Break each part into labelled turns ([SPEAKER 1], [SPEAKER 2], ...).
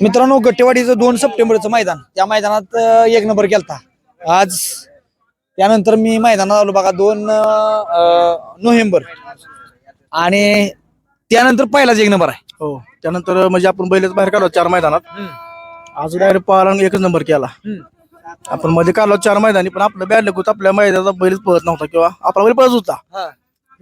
[SPEAKER 1] मित्रांनो गट्टेवाडीचं दोन सप्टेंबरचं मैदान. त्या मैदानात एक नंबर केलता आज त्यानंतर मी मैदानात आलो बघा दोन नोव्हेंबर. आणि त्यानंतर पहिलाच एक नंबर आहे.
[SPEAKER 2] हो. त्यानंतर म्हणजे आपण बैलच बाहेर काढलो चार मैदानात. आज डायरेक्ट पळाला एकच नंबर केला. आपण मध्ये काढलो चार मैदानी पण आपलं बॅड होतं. आपल्या मैदानाचा बैलच पळत नव्हता किंवा आपला बैल पळत होता.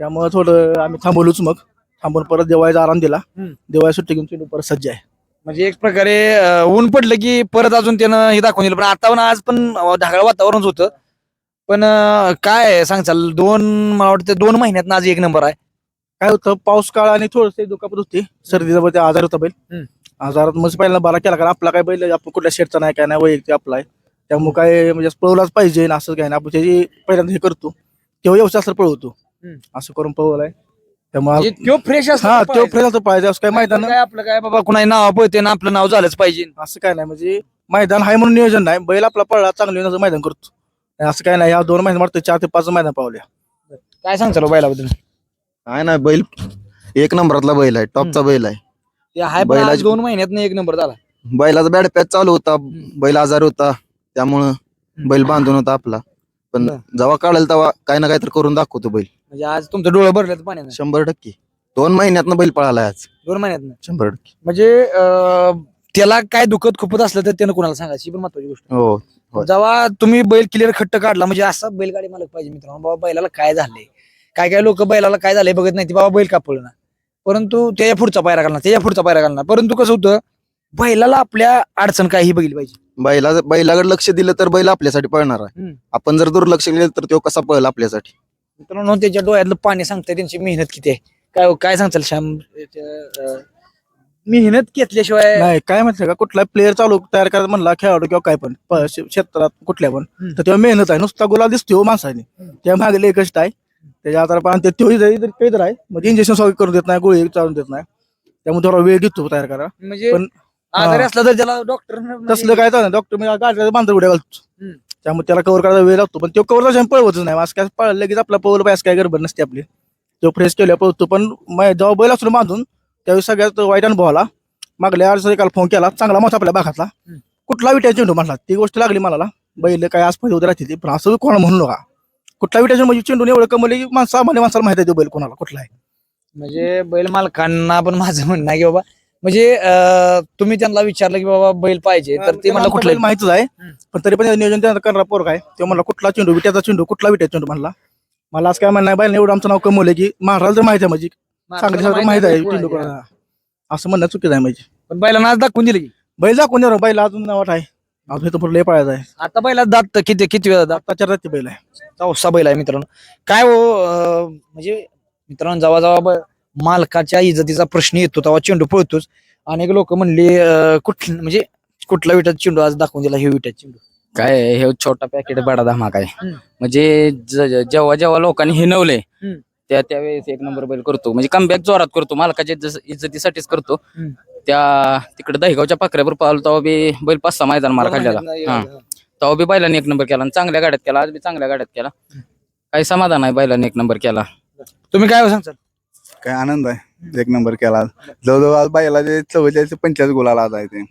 [SPEAKER 2] त्यामुळे थोडं आम्ही थांबवलोच मग. थांबून परत देवाळीचा आराम दिला. देवाळी सुट्टी घेऊन चेंडू परत सज्ज आहे.
[SPEAKER 1] म्हणजे एक प्रकारे अं, ऊन पडलं की परत अजून त्यानं हे दाखवून दिलं. पण आता पण आज पण ढगाळ वातावरणच होतं. पण अं, काय आहे सांगचाल दोन मला वाटतं दोन महिन्यात आज एक नंबर आहे.
[SPEAKER 2] काय होतं पाऊस काळ आणि थोडस दुखापत होती. सर्दीचा मध्ये आजार होता बैल.
[SPEAKER 1] हम्म.
[SPEAKER 2] आजारात मग पहिल्यांदा बारा केला कारण आपला काय बैल आपण कुठल्या शेटचा नाही काय नाही वैयक्तिक आपला आहे. त्यामुळे काय म्हणजे पळवलाच पाहिजे ना असं काय नाही. आपण त्याची पहिल्यांदा हे करतो. तेव्हा व्यवस्थित असं पळवतो.
[SPEAKER 1] हम्म.
[SPEAKER 2] असं करून पळवलाय. त्यामुळे
[SPEAKER 1] तो फ्रेश
[SPEAKER 2] हा तो फ्रेश पाहिजे. असं काय मैदान
[SPEAKER 1] काय आपलं काय बाबा कुणाही नाव पळते ना आपलं नाव झालंच पाहिजे.
[SPEAKER 2] असं काय नाही म्हणजे मैदान आहे म्हणून नियोजन नाही. बैल आपला पळला चांगलं येऊन असं मैदान करतो. असं काय नाही या दोन महिने वाटतं चार ते पाच मैदान पावल्या
[SPEAKER 1] काय सांगचाल बैलाबद्दल?
[SPEAKER 3] काय नाही बैल एक नंबरातला बैल आहे टॉपचा बैल आहे.
[SPEAKER 1] ते आहे पण आज
[SPEAKER 3] बैलाची-
[SPEAKER 1] दोन महिन्यात एक नंबर झाला.
[SPEAKER 3] बैलाचा बॅड पॅच चालू होता बैल आजार होता त्यामुळं बैल बांधून होता आपला. पण. जेव्हा काढेल तेव्हा काही ना काहीतरी करून दाखवतो बैल.
[SPEAKER 1] म्हणजे आज तुमचं डोळं भरलं पाण्यानं.
[SPEAKER 3] शंभर टक्के. दोन महिन्यातनं बैल पळाला आज.
[SPEAKER 1] दोन महिन्यात
[SPEAKER 3] शंभर टक्के.
[SPEAKER 1] म्हणजे अं, त्याला काय दुखत खुपत असलं तर त्यानं कुणाला सांगायची? पण महत्वाची गोष्ट
[SPEAKER 3] हो होय.
[SPEAKER 1] जेव्हा तुम्ही बैल क्लिअर खट्ट काढला म्हणजे असा बैलगाडी मालक पाहिजे मित्रांनो. बाबा बैलाला काय झालंय? काय काय लोक बैलाला काय झालंय बघत नाही ते बाबा बैल कापलं ना. परंतु त्याच्या पुढचा पायरा घालणार त्याच्या पुढचा पायरा घालणार. परंतु कसं होतं बैलाला आपल्या अडचण काय ही बघितली पाहिजे.
[SPEAKER 3] बैला बैलाकडे लक्ष दिलं तर बैल आपल्यासाठी पळणार आहे.
[SPEAKER 1] हम्म.
[SPEAKER 3] आपण जर दुर्लक्ष केलं तर तो कसा पळेल आपल्यासाठी?
[SPEAKER 1] मित्रांनो त्याच्या डोळ्यातलं पाणी सांगताय त्यांची मेहनत किती आहे. काय काय सांगताल श्याम? त्या, अं, मेहनत घेतल्याशिवाय
[SPEAKER 2] नाही काय माहिती का? कुठला प्लेअर चालू तयार करायचं म्हणला खेळाडू किंवा काय पण प- शे- क्षेत्रात कुठल्या पण
[SPEAKER 1] हम्म.
[SPEAKER 2] तर तेव्हा मेहनत आहे. नुसता गुलाल दिसतो माणसाने. त्या मागे लय कष्ट आहे. त्याच्या आता पण ते तोही जरी जरी काही तर आहे म्हणजे इंजेक्शन सॉल्व करून देत नाही गोळी चालून देत नाही. त्यामुळे थोडा वेळ घेतो तयार करा.
[SPEAKER 1] म्हणजे
[SPEAKER 2] पण
[SPEAKER 1] आजारी
[SPEAKER 2] हा.
[SPEAKER 1] असला तर त्याला डॉक्टर
[SPEAKER 2] तसलं काय चाललं डॉक्टर म्हणजे गाडीला बांधर उड्या घालतो. त्यामुळे त्याला कव्हर करायला वेळ लागतो. पण तो कव्हर जाऊन पळवतच नाही. असं काय पळलं लगेच आपला पळवलं पाहिजे असं काय गडबड नसते आपली. तो फ्रेश केल्या पळतो. पण जेव्हा बैल असतो बांधून त्यावेळी सगळ्यात वाईट अनुभव आला मागल्या अर्ज एकाला फोन केला. चांगला मोठा आपल्या भागातला. कुठला विट्या चेंडू म्हणला ती गोष्ट लागली मला बैल काय आज पहिले उद्या राहते ती पण असं कोणा म्हणू नका. कुठला विट्या चेंडू म्हणजे चेंडून एवढं कमवले माणसा म्हणजे माणसाला माहिती आहे तो बैल कोणाला कुठला आहे.
[SPEAKER 1] म्हणजे बैल मालकांना पण माझं म्हणणं आहे की बाबा म्हणजे तुम्ही त्यांना विचारलं की बाबा बैल पाहिजे तर ते मला कुठलं?
[SPEAKER 2] माहितीच आहे. पण तरी पण नियोजन त्यांना करणार पोरग आहे तो म्हणला कुठला चेंडू? विट्याचा चेंडू कुठला विट्या चेंडू म्हणला? मला आज काय म्हणणं बैल एवढं आमचं नाव कमवलं की महाराज माहिती आहे म्हणजे. चांगली माहिती आहे चेंडू. असं म्हणणं चुकीचं आहे म्हणजे.
[SPEAKER 1] पण बैलांना आज दाखवून दिलं की.
[SPEAKER 2] बैल दाखवून देणार बैल अजून नावाट आहे. अजून इथं पुढे लय पळायचं आहे.
[SPEAKER 1] आता बैला दात किती किती वेळा दात?
[SPEAKER 2] आत्ताच्या रात्री बैल आहे.
[SPEAKER 1] चौसा बैल आहे मित्रांनो. काय हो म्हणजे मित्रांनो जेव्हा ब- मालकाच्या इज्जतीचा प्रश्न येतो तेव्हा चेंडू पळतोच. अनेक लोक म्हणले कुठ म्हणजे कुठला विटाचा चेंडू आज दाखवून दिला हे विटाचा चेंडू?
[SPEAKER 4] काय हे छोटा पॅकेट बडा धमाका आहे.
[SPEAKER 1] हम्म.
[SPEAKER 4] म्हणजे ज- जेव्हा जेव्हा लोकांनी हिनवले
[SPEAKER 1] हम्म.
[SPEAKER 4] त्या त्यावेळेस एक नंबर बैल करतो. म्हणजे कमबॅक जोरात करतो मालकाच्या इज्जत- इज्जतीसाठीच करतो.
[SPEAKER 1] हम्म.
[SPEAKER 4] त्या तिकडे दहिगावच्या पाकऱ्यावर पाहिलं तेव्हा बी बैल पाच सहा मैदान मार काढलेला हा. तेव्हा बी बैलाने एक नंबर केला आणि चांगल्या गाड्यात केला आज बी चांगल्या गाड्यात केला. काही समाधान आहे बैलाने एक नंबर केला.
[SPEAKER 1] तुम्ही काय हो सांगचाल
[SPEAKER 5] काय आनंद आहे. एक नंबर केला आज. जवळजवळ आज बायला जे चव्वेचाळीस ते पंचेचाळीस गोलाला आज आहे ते.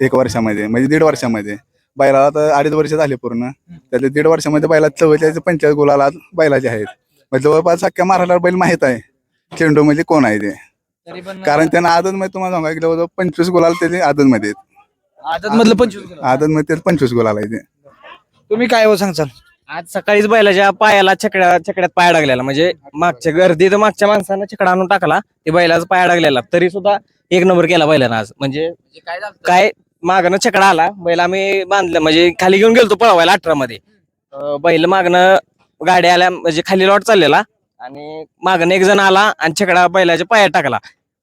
[SPEAKER 5] एक वर्षामध्ये म्हणजे दीड वर्षामध्ये. बैलाला तर अडीच वर्ष झाले पूर्ण. त्यातले दीड वर्षामध्ये बैला चव्वेचाळीस ते पंचेचाळीस गोलाला आज बैलाचे आहेत. म्हणजे जवळपास अख्ख्या महाराष्ट्रात बैल माहीत आहे. चेंडू म्हणजे कोण आहे ते. कारण त्यांना आदत मध्ये तुम्हाला सांगा की जवळजवळ पंचवीस गोलाला त्याचे आदत मध्ये
[SPEAKER 1] आदत मधलं पंचवीस.
[SPEAKER 5] आदत मध्ये पंचवीस गोलाला आहे ते.
[SPEAKER 1] तुम्ही काय हो सांगचाल
[SPEAKER 6] आज सकाळीच बैलाच्या पायाला छकड्या छकड्यात पाय अडकलेला म्हणजे मागच्या गर्दीत मागच्या माणसानं छकडा आणून टाकला ते बैलाचा पाय अडकलेला तरी सुद्धा एक नंबर केला बैलानं आज. म्हणजे काय मागणं छकडा आला बैल आम्ही बांधलं. म्हणजे खाली घेऊन गेलतो पळवायला अठरा मध्ये बैल मागणं गाडी आल्या म्हणजे खाली लॉट चाललेला. आणि मागणं एक जण आला आणि छकडा बैलाच्या पायात टाकला.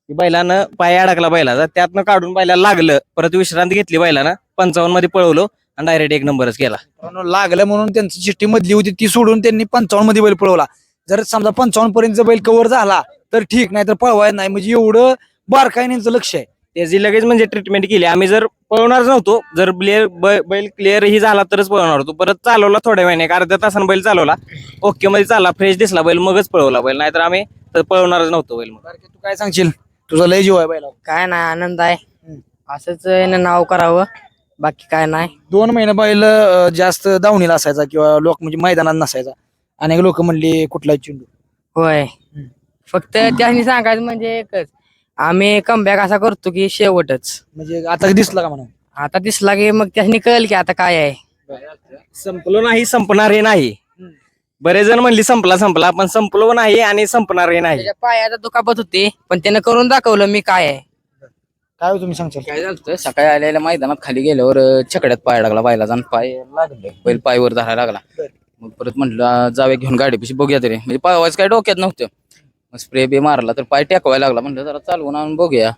[SPEAKER 6] बैलानं पाय अडकला बैलाचा. त्यातनं काढून बैलाला लागलं. परत विश्रांती घेतली बैलानं. पंचावन्नमध्ये पळवलो. आणि डायरेक्ट एक नंबरच केला
[SPEAKER 1] मित्रांनो, लागलं म्हणून त्यांची चिठ्ठी मधली होती ती सोडून त्यांनी पंचावन्नमध्ये बैल पळवला. जर समजा पंचावन्न पर्यंत बैल कव्हर झाला तर ठीक नाही तर पळवायला नाही. म्हणजे एवढं बारकाईने यांचं लक्ष आहे.
[SPEAKER 6] त्याची लगेच म्हणजे ट्रीटमेंट केली. आम्ही जर पळवणार नव्हतो जर ब्लेअर बैल क्लिअर ही झाला तरच पळवणार होतो. परत चालवला थोड्या वेळाने एक अर्ध्या तासानं बैल चालवला. ओके मध्ये चालला फ्रेश दिसला बैल मगच पळवला बैल. नाहीतर आम्ही तर पळवणारच नव्हतो बैल मग.
[SPEAKER 1] बारके, तू काय सांगशील? तुझा लय जीव आहे बैला
[SPEAKER 7] काय नाही आनंद आहे. असंच यानं नाव करावं. बाकी काय नाही.
[SPEAKER 1] दोन महिने बैल अं, जास्त दावणीला असायचा किंवा लोक म्हणजे मैदानात नसायचा. अनेक लोक म्हणले कुठला चेंडू?
[SPEAKER 7] होय. फक्त त्यांनी सांगायचं म्हणजे एकच आम्ही कमबॅक असा करतो की शेवटच.
[SPEAKER 1] म्हणजे आता दिसला का म्हणून?
[SPEAKER 7] आता दिसला की मग त्यांनी कळेल की आता काय आहे.
[SPEAKER 6] संपलो नाही संपणार हे नाही. बरेच जण म्हणली संपला संपला. पण संपलो नाही आणि संपणार हे नाही.
[SPEAKER 7] त्याच्या पायाचा दुखापत होती पण त्यानं करून दाखवलं मी काय आहे.
[SPEAKER 1] काय हो तुम्ही सांगशाल
[SPEAKER 4] काय झालं सकाळी आलेल्या मैदानात खाली गेल्यावर अं, छकड्यात पाय लागला बायला आणि पाय लागले. बैल पायवर धरायला लागला. मग परत म्हटलं जावे घेऊन गाडी पिशी बघूया तरी. म्हणजे पायवायचं काय डोक्यात नव्हतं. मग स्प्रे बी मारला तर पाय टेकवायला लागला. म्हटलं जरा चालवून आणून बघूया.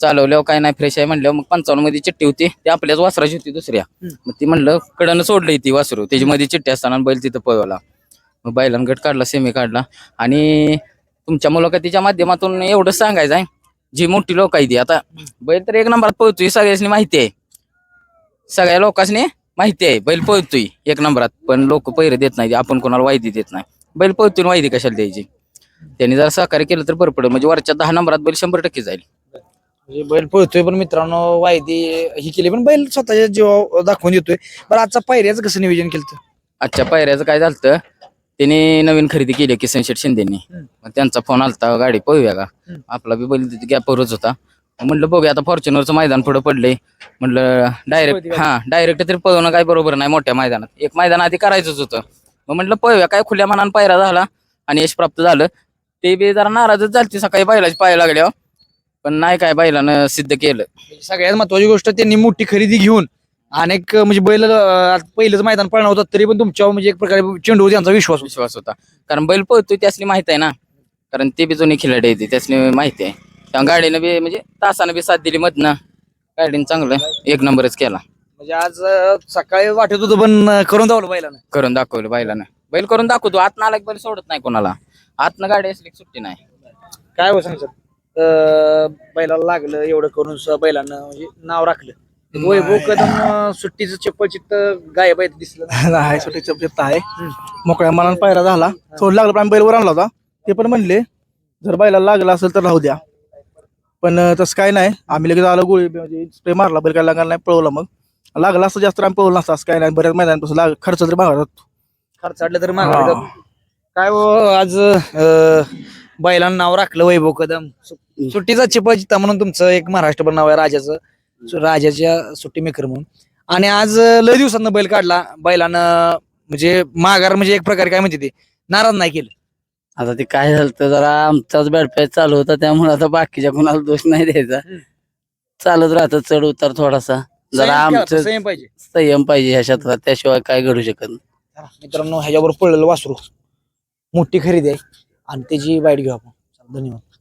[SPEAKER 4] चालवल्यावर काय नाही फ्रेश आहे म्हणल्यावर मग पंचावन्नमध्ये चिठ्ठी होती. ती आपल्याच वासराची होती दुसऱ्या. मग ती म्हणलं कडनं सोडली ती वासरू. त्याची मध्ये चिठ्ठी असताना बैल तिथं पळवला. मग बैलान गट काढला सेमी काढला. आणि तुमच्या मुलाखतीच्या माध्यमातून एवढं सांगायचं आहे जी मोठी लोक आहे ती. आता बैल तर एक नंबरात पळतोय सगळ्यांनी माहिती आहे. सगळ्या लोकांनी माहिती आहे बैल पळतोय एक नंबरात पण लोक पैरे देत नाही आपण कोणाला वायदी देत नाही. बैल पळतोय वायदी कशाला द्यायची? त्यांनी जर सहकार्य केलं तर बरं पडेल म्हणजे वरच्या दहा नंबरात बैल शंभर टक्के जाईल.
[SPEAKER 1] म्हणजे बैल पळतोय पण मित्रांनो वायदी ही केली पण बैल स्वतःच्या जीवा दाखवून देतोय. बरं आजचा पायऱ्याचं कसं नियोजन केलं
[SPEAKER 4] आजच्या पायऱ्याचं काय झालं त्यांनी नवीन खरेदी केली किसन शेठ शिंदेनी मग त्यांचा फोन आलता गाडी पळूया का? आपला बी बैल गॅपवरच होता. मग म्हणलं बघूया आता फॉर्च्युनरचं मैदान पुढे पडलंय. म्हणलं डायरेक्ट हा डायरेक्ट तरी पळवणं काय बरोबर नाही मोठ्या मैदानात. एक मैदान आधी करायचंच होतं. मग म्हटलं पळूया काय खुल्या मनानं पायरा झाला आणि यश प्राप्त झालं. ते बी जरा नाराजच झालती सकाळी बैलाची पाय लागल्यावर पण नाही काय बैलानं सिद्ध केलं.
[SPEAKER 1] म्हणजे सगळ्यात महत्वाची गोष्ट त्यांनी मोठी खरेदी घेऊन अनेक म्हणजे बैल अं, पहिलंच मैदान पळणार होतं तरी पण तुमच्यावर म्हणजे एक प्रकारे चेंडू त्यांचा विश्वास होता.
[SPEAKER 4] विश्वास होता. कारण बैल पळतोय त्यासनी माहीत आहे ना. कारण ते बी जुनी खिलाडी आहे त्यासनी माहिती आहे. त्या गाडीनं बी म्हणजे तासानं बी साथ दिली मधनं. गाडीनं चांगलं एक नंबरच केला.
[SPEAKER 1] म्हणजे आज अं, सकाळी वाटत होतं पण अं, करून दावलं बैलानं.
[SPEAKER 4] करून दाखवलं बैलानं. बैल करून दाखवतो आत आला की बैल सोडत नाही कोणाला. आतनं गाडी असली की सुट्टी नाही.
[SPEAKER 1] काय हो सांगतात? बैलाला लागलं एवढं करून बैलानं म्हणजे नाव राखलं. वैभव कदम सुट्टीचं चप्पल चित्त गायब आहे दिसलं नाही.
[SPEAKER 2] नाही सुट्टी चपचप आहे. मोकळ्या मनानं पायरा झाला. थोडं लागलं पण बैलवर आणला होता. ते पण म्हणले जर बैलाला लागला असेल तर राहू द्या. पण तसं काय नाही. आम्ही लगेच आलो गोळी म्हणजे स्प्रे मारला बैल काय लागला नाही पळवला मग. लागला असतं जास्त आम्ही पळवलं नसतं असं काय नाही. बऱ्याच मैदानापासून लाग खर्च तरी मागत
[SPEAKER 1] खर्च अडलं तर मागं जातो. काय हो आज बैलांना नाव राखलं वैभव कदम. सुट्टीचा चिपा चित्ता म्हणून तुमचं एक महाराष्ट्रभर नाव आहे राजाचं. राजाच्या सुट्टी मेकर म्हणून. आणि आज लय दिवसांना बैल काढला. बैलानं म्हणजे माघार म्हणजे एक प्रकारे काय म्हणते ते नाराज नाही केलं.
[SPEAKER 8] आता ते काय झालं तर जरा आमचाच बॅट पॅच चालू होता त्यामुळे आता बाकीच्या कोणाला दोष नाही द्यायचा. चालत राहतं चढ उतार थोडासा. जरा
[SPEAKER 1] संयम
[SPEAKER 8] आमचं
[SPEAKER 1] संयम पाहिजे.
[SPEAKER 8] संयम पाहिजे ह्या क्षेत्रात त्याशिवाय काय घडू शकत नाही.
[SPEAKER 1] मित्रांनो ह्याच्यावर पडलेलं वासरू. मोठी खरेदी आहे. आणि त्याची वाईट घेऊ आपण. धन्यवाद.